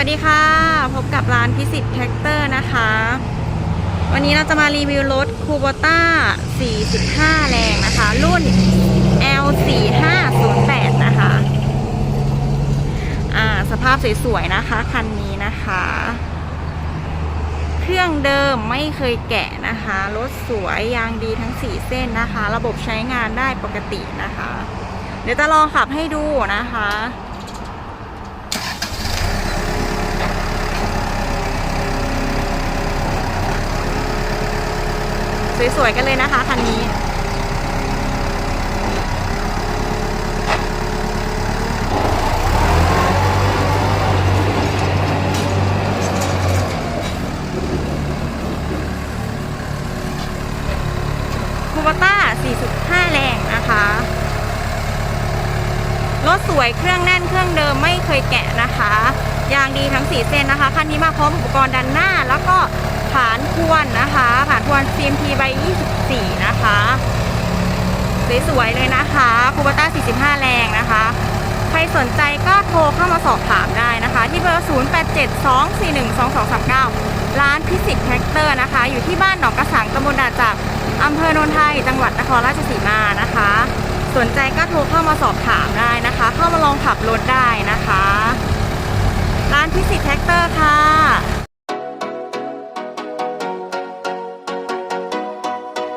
วัสดีค่ะ พบกับร้านพิสิทธิ์แท็กเตอร์นะคะ วันนี้เราจะมารีวิวรถคูโบต้า 45 แรงนะคะ รุ่น L4508 นะคะอ่าสภาพสวยๆนะคะ คันนี้นะคะ เครื่องเดิมไม่เคยแกะนะคะ รถสวยยางดีทั้ง 4 เส้นนะคะ ระบบใช้งานได้ปกตินะคะ เดี๋ยวจะลองขับให้ดูนะคะ สวยๆกันเลยนะคะคันนี้คูบต้า 4.5 แรงนะคะ รถสวยเครื่องแน่นเครื่องเดิมไม่เคยแกะนะคะ ยางดีทั้ง 4 เส้นนะคะ คันนี้มาพร้อมอุปกรณ์ด้านหน้าแล้วก็ ฐานทวนนะคะฐานทวน CMT ใบ 24 นะคะสวยๆเลยนะคะคูบต้า45 แรงนะคะ ใครสนใจก็โทรเข้ามาสอบถามได้นะคะ ที่เบอร์ 0872412239 ร้านพิสิทธิ์แท็กเตอร์นะคะ อยู่ที่บ้านหนองกระสังตำบลดาจักอำเภอโนนไทยจังหวัดนครราชสีมานะคะ สนใจก็โทรเข้ามาสอบถามได้นะคะ เข้ามาลองขับรถได้นะคะ ร้านพิสิทธิ์แท็กเตอร์ค่ะ